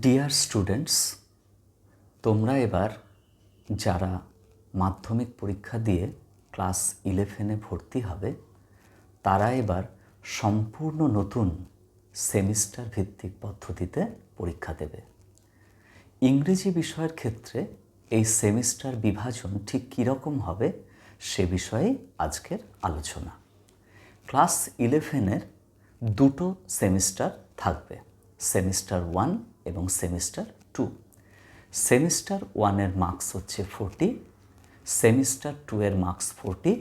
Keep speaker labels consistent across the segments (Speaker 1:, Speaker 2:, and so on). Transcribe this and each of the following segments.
Speaker 1: Dear students তোমরা এবার যারা মাধ্যমিক পরীক্ষা দিয়ে ক্লাস ইলেভেনে ভর্তি হবে, তারা এবার সম্পূর্ণ নতুন সেমিস্টার ভিত্তিক পদ্ধতিতে পরীক্ষা দেবে। ইংরেজি বিষয়ের ক্ষেত্রে এই সেমিস্টার বিভাজন ঠিক কীরকম হবে সে বিষয়ে আজকের আলোচনা। ক্লাস ইলেভেনের দুটো সেমিস্টার থাকবে, সেমিস্টার ওয়ান এবং সেমিস্টার টু। সেমিস্টার ওয়ানের মার্কস হচ্ছে ফোরটি, সেমিস্টার টু এর মার্কস ফোরটি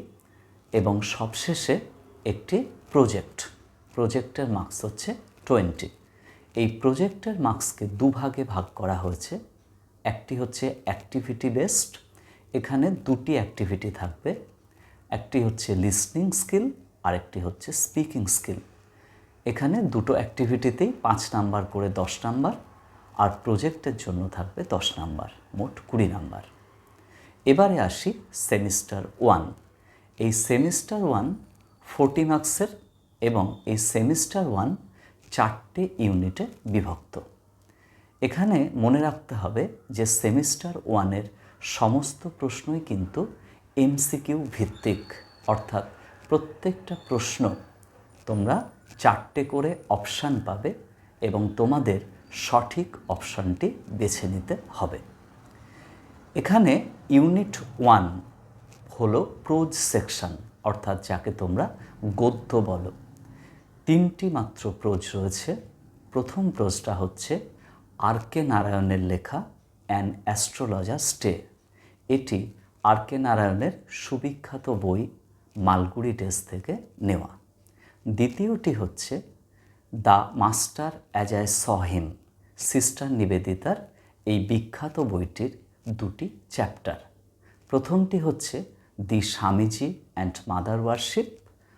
Speaker 1: এবং সবশেষে একটি প্রজেক্ট। প্রজেক্টের মার্কস হচ্ছে টোয়েন্টি। এই প্রজেক্টের মার্কসকে দুভাগে ভাগ করা হয়েছে। একটি হচ্ছে অ্যাক্টিভিটি বেসড, এখানে দুটি অ্যাক্টিভিটি থাকবে। একটি হচ্ছে লিসনিং স্কিল, আরেকটি হচ্ছে স্পিকিং স্কিল। এখানে দুটো অ্যাক্টিভিটিতেই পাঁচ নাম্বার করে দশ নাম্বার আর প্রজেক্টের জন্য থাকবে দশ নাম্বার, মোট কুড়ি নাম্বার। এবারে আসি সেমিস্টার ওয়ান। এই সেমিস্টার ওয়ান ফোরটি মার্কসের এবং এই সেমিস্টার ওয়ান চারটে ইউনিটে বিভক্ত। এখানে মনে রাখতে হবে যে সেমিস্টার ওয়ানের সমস্ত প্রশ্নই কিন্তু এমসিকিউ ভিত্তিক, অর্থাৎ প্রত্যেকটা প্রশ্ন তোমরা চারটে করে অপশান পাবে এবং তোমাদের সঠিক অপশানটি বেছে নিতে হবে। এখানে ইউনিট ওয়ান হলো প্রোজ সেকশন, অর্থাৎ যাকে তোমরা গদ্য বলো। তিনটি মাত্র প্রোজ রয়েছে। প্রথম প্রোজটা হচ্ছে আর কে নারায়ণের লেখা অ্যান অ্যাস্ট্রোলজার স্টে এটি আর কে নারায়ণের সুবিখ্যাত বই মালগুড়ি ডেস থেকে নেওয়া। দ্বিতীয়টি হচ্ছে the master as I saw him sister নিবেদিতার এই বিখ্যাত বইটির দুটি চ্যাপ্টার। প্রথমটি হচ্ছে the Swamiji and mother worship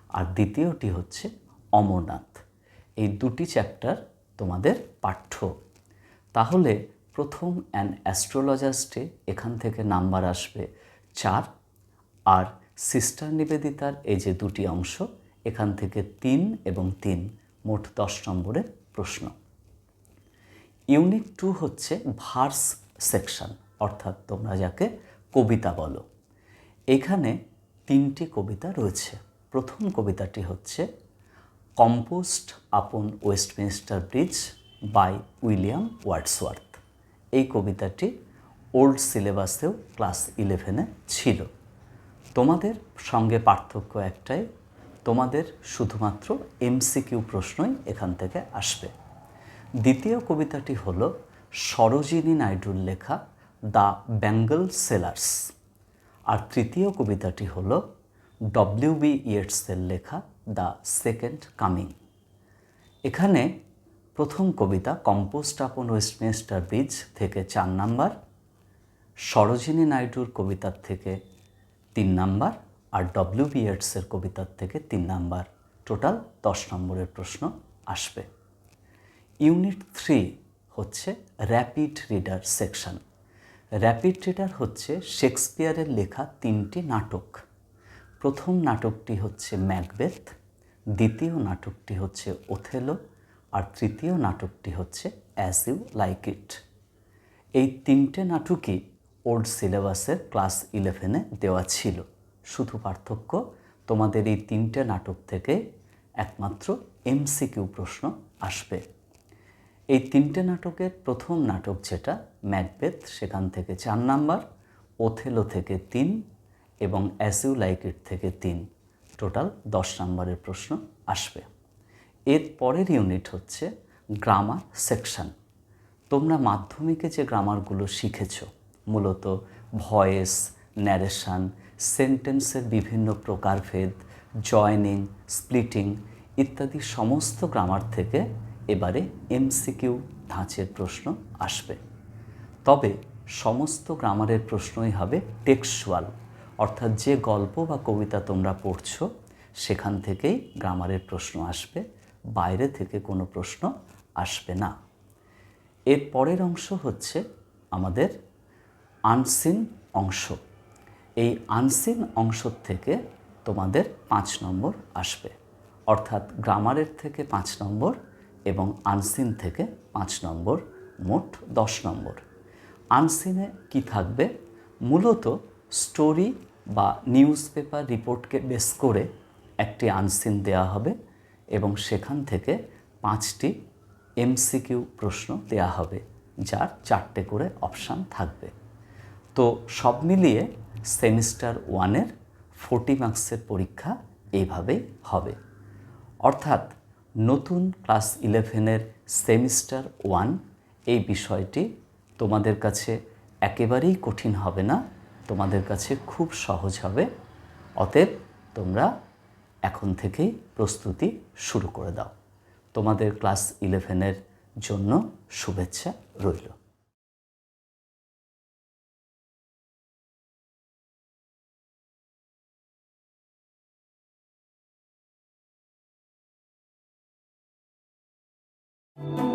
Speaker 1: আর দ্বিতীয়টি হচ্ছে অমরনাথ। এই দুটি চ্যাপ্টার তোমাদের পাঠ্য। তাহলে প্রথম অ্যান অ্যাস্ট্রোলজার্সটে এখান থেকে নাম্বার আসবে চার আর সিস্টার নিবেদিতার এই যে দুটি অংশ এখান থেকে তিন এবং তিন, মোট দশ নম্বরের প্রশ্ন। ইউনিট টু হচ্ছে ভার্স সেকশন, অর্থাৎ তোমরা যাকে কবিতা বলো। এখানে তিনটি কবিতা রয়েছে। প্রথম কবিতাটি হচ্ছে composed upon Westminster bridge by William Wordsworth. এই কবিতাটি ওল্ড সিলেবাসেও ক্লাস ইলেভেনে ছিল। তোমাদের সঙ্গে পার্থক্য একটাই, তোমাদের শুধুমাত্র এমসিকিউ প্রশ্নই এখান থেকে আসবে। দ্বিতীয় কবিতাটি হল সরোজিনী নাইডুর লেখা দ্য ব্যাঙ্গল সেলার্স। আর তৃতীয় কবিতাটি হল ডব্লিউ বি ইয়েটসের লেখা দ্য সেকেন্ড কামিং। এখানে প্রথম কবিতা কম্পোস্ট আপন ওয়েস্টমিনিস্টার ব্রিজ থেকে চার নাম্বার, সরোজিনী নাইডুর কবিতার থেকে তিন নাম্বার আর ডব্লিউ বি এডসের কবিতার থেকে তিন নাম্বার। টোটাল দশ নম্বরের প্রশ্ন আসবে। ইউনিট থ্রি হচ্ছে rapid reader section rapid reader হচ্ছে শেক্সপিয়ারের লেখা তিনটি নাটক। প্রথম নাটকটি হচ্ছে ম্যাকবেথ দ্বিতীয় নাটকটি হচ্ছে ওথেলো আর তৃতীয় নাটকটি হচ্ছে অ্যাজ ইউ লাইক ইট এই তিনটে নাটকই ওল্ড সিলেবাসের ক্লাস ইলেভেনে দেওয়া ছিল। শুধু পার্থক্য, তোমাদের এই তিনটে নাটক থেকে একমাত্র এমসিকিউ প্রশ্ন আসবে। এই তিনটে নাটকের প্রথম নাটক যেটা, ম্যাকবেথ, সেখান থেকে চার নাম্বার, ওথেলো থেকে তিন এবং অ্যাসিউ লাইক ইট থেকে তিন। টোটাল দশ নাম্বারের প্রশ্ন আসবে। এর পরের ইউনিট হচ্ছে গ্রামার সেকশন। তোমরা মাধ্যমিকে যে গ্রামারগুলো শিখেছ, মূলত ভয়েস, ন্যারেশন, সেন্টেন্সের বিভিন্ন প্রকারভেদ, জয়নিং, স্প্লিটিং ইত্যাদি সমস্ত গ্রামার থেকে এবারে এমসিকিউ ধাঁচের প্রশ্ন আসবে। তবে সমস্ত গ্রামারের প্রশ্নই হবে টেক্সচুয়াল, অর্থাৎ যে গল্প বা কবিতা তোমরা পড়ছো, সেখান থেকেই গ্রামারের প্রশ্ন আসবে, বাইরে থেকে কোনো প্রশ্ন আসবে না। এর পরের অংশ হচ্ছে আমাদের আনসিন অংশ। এই আনসিন অংশ থেকে তোমাদের পাঁচ নম্বর আসবে, অর্থাৎ গ্রামারের থেকে পাঁচ নম্বর এবং আনসিন থেকে পাঁচ নম্বর, মোট দশ নম্বর। আনসিনে কি থাকবে? মূলত স্টোরি বা নিউজ পেপার রিপোর্টকে বেস করে একটি আনসিন দেওয়া হবে এবং সেখান থেকে পাঁচটি এমসিকিউ প্রশ্ন দেওয়া হবে, যার চারটে করে অপশান থাকবে। তো সব মিলিয়ে সেমিস্টার ওয়ানের ফোর্টি মার্কসের পরীক্ষা এইভাবেই হবে। অর্থাৎ নতুন ক্লাস ইলেভেনের সেমিস্টার ওয়ান, এই বিষয়টি তোমাদের কাছে একেবারেই কঠিন হবে না, তোমাদের কাছে খুব সহজ হবে। অতএব তোমরা এখন থেকেই প্রস্তুতি শুরু করে দাও। তোমাদের ক্লাস ইলেভেনের জন্য শুভেচ্ছা রইল।
Speaker 2: Thank you